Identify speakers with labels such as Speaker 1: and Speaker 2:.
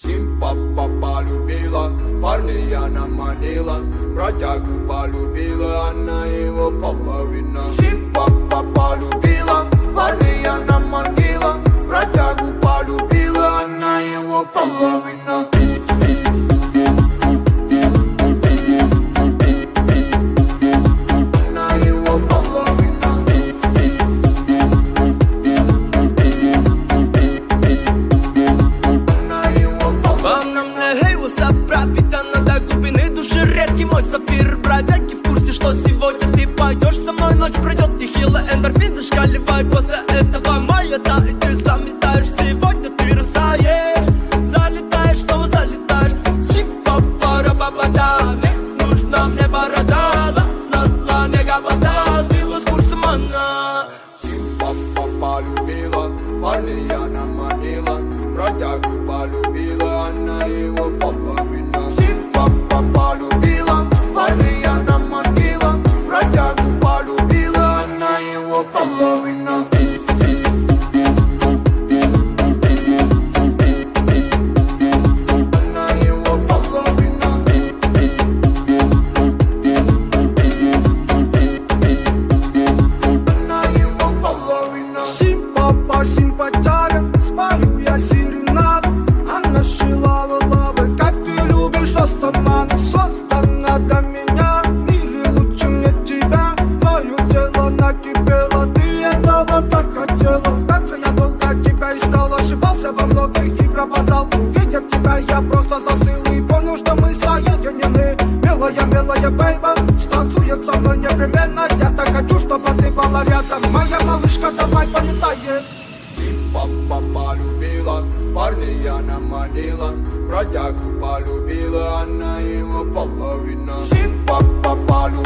Speaker 1: Сим папа полюбила, парня она манила, бродягу полюбила, она его половина. Сим папа
Speaker 2: нам не гей, вуса пропитана до глубины души Редкий мой сафир, бродяги в курсе, что сегодня ты пойдешь со мной Ночь пройдет, нехило, эндорфин зашкаливай После этого моя да, и ты заметаешь Сегодня ты растаешь, залетаешь, снова залетаешь Сипа пара бабада, нужна мне борода Ла ла ла, мега вода, сбила с курса она
Speaker 1: Папа полюбила, парня она манила, бродягу
Speaker 3: Шила лавы, как ты любишь Создана искал, ошибался во многих и пропадал Увидев тебя, я просто застыл и понял, что мы соединены Милая, милая бейба, станцует со мной непременно Я так хочу, чтобы ты была рядом Моя малышка, давай полетаем
Speaker 1: Сим папа полюбила, парня она манила, бродягу полюбила, она его половина. Сим папа полюбила.